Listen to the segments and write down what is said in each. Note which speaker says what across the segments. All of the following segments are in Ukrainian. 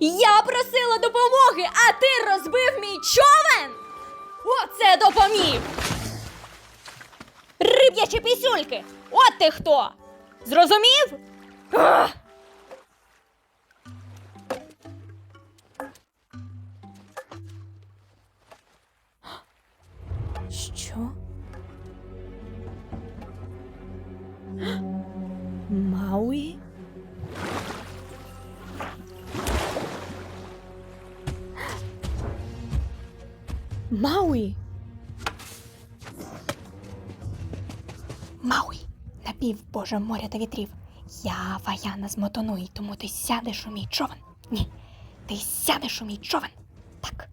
Speaker 1: Я просила допомоги, а ти розбив мій човен? Оце допоміг! Риб'ячі пісюльки! От ти хто! Зрозумів? Ах! Що? Мауї? Мауї, напів Божа моря та вітрів. Я Ваяна з Мотонуї, тому ти сядеш у мій човен. Ні, ти сядеш у мій човен. Так.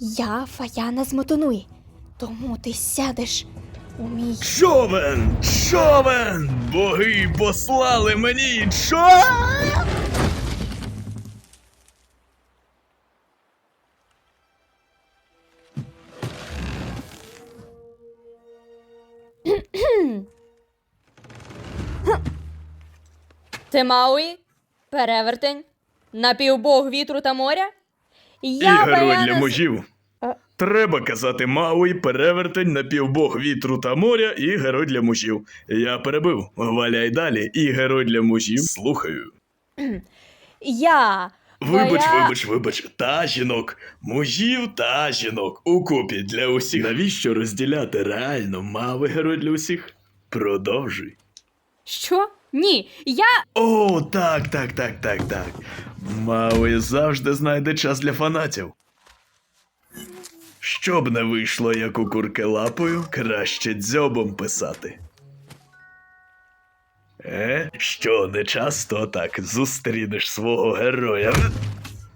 Speaker 1: Я Фаяна з Мотонуї, тому ти сядеш у мій
Speaker 2: Човен! Човен! Боги послали мені човен!
Speaker 1: Ти Мауї? Перевертень? Напівбог вітру та моря?
Speaker 2: І
Speaker 1: Я
Speaker 2: герой
Speaker 1: Ваяна
Speaker 2: для
Speaker 1: з-
Speaker 2: мужів. Треба казати Мауї, перевертень, напівбог вітру та моря і герой для мужів. Я перебив. Валяй далі, і герой для мужів. Слухаю.
Speaker 1: Я.
Speaker 2: Вибач,
Speaker 1: Вая-
Speaker 2: вибач, вибач, та жінок, мужів та жінок укупі для усіх. Навіщо розділяти реально мави герой для усіх? Продовжуй.
Speaker 1: Що? Ні, я.
Speaker 2: О, так, так, так, так, так. Мауї завжди знайде час для фанатів. Щоб не вийшло, як у курки лапою, краще дзьобом писати. Е, що не часто так зустрінеш свого героя.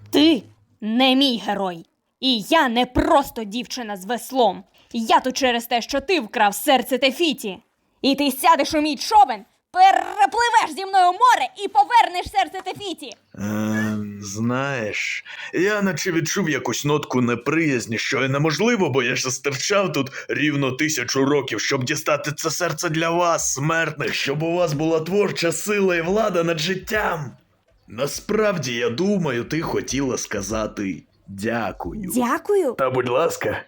Speaker 1: Ти не мій герой. І я не просто дівчина з веслом. Я тут через те, що ти вкрав серце Тефіті. І ти сядеш у мій човен, перепливеш зі мною море і повернеш серце Тефіті.
Speaker 2: Ем, знаєш, я наче відчув якусь нотку неприязні, що і неможливо, бо я ж застерчав тут рівно тисячу років, щоб дістати це серце для вас, смертних, щоб у вас була творча сила і влада над життям. Насправді, я думаю, ти хотіла сказати дякую.
Speaker 1: Дякую.
Speaker 2: Та будь ласка,